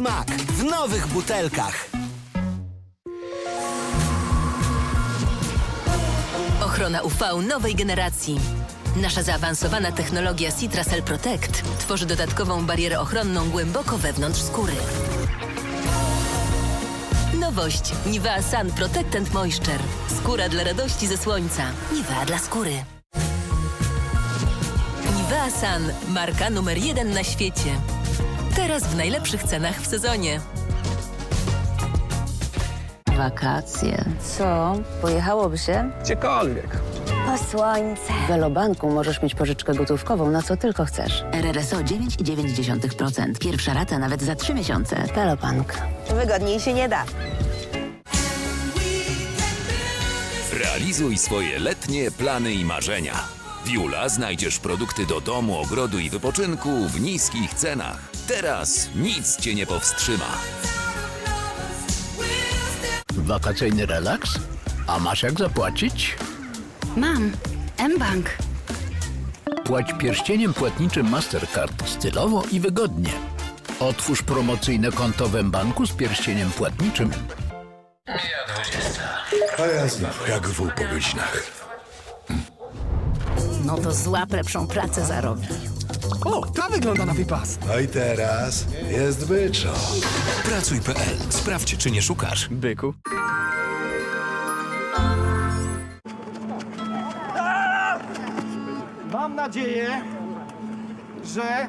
smak w nowych butelkach. Ochrona UV nowej generacji. Nasza zaawansowana technologia Citracell Protect tworzy dodatkową barierę ochronną głęboko wewnątrz skóry. Nowość Nivea Sun Protect and Moisture. Skóra dla radości ze słońca. Nivea dla skóry. Nivea Sun, marka numer jeden na świecie. Teraz w najlepszych cenach w sezonie. Wakacje. Co? Pojechałoby się? Gdziekolwiek. Po słońce. W Velobanku możesz mieć pożyczkę gotówkową na co tylko chcesz. RRSO 9,9%. Pierwsza rata nawet za 3 miesiące. Velobank. Wygodniej się nie da. Realizuj swoje letnie plany i marzenia. W Jula znajdziesz produkty do domu, ogrodu i wypoczynku w niskich cenach. Teraz nic cię nie powstrzyma. Wakacyjny relaks? A masz jak zapłacić? Mam. mBank. Płać pierścieniem płatniczym Mastercard stylowo i wygodnie. Otwórz promocyjne konto w banku z pierścieniem płatniczym. A ja znów, jak wół po godzinach. No to złap lepszą pracę zarobi. Wygląda na wypas. No i teraz jest byczo. Pracuj.pl. Sprawdź, czy nie szukasz. Byku. Mam nadzieję, że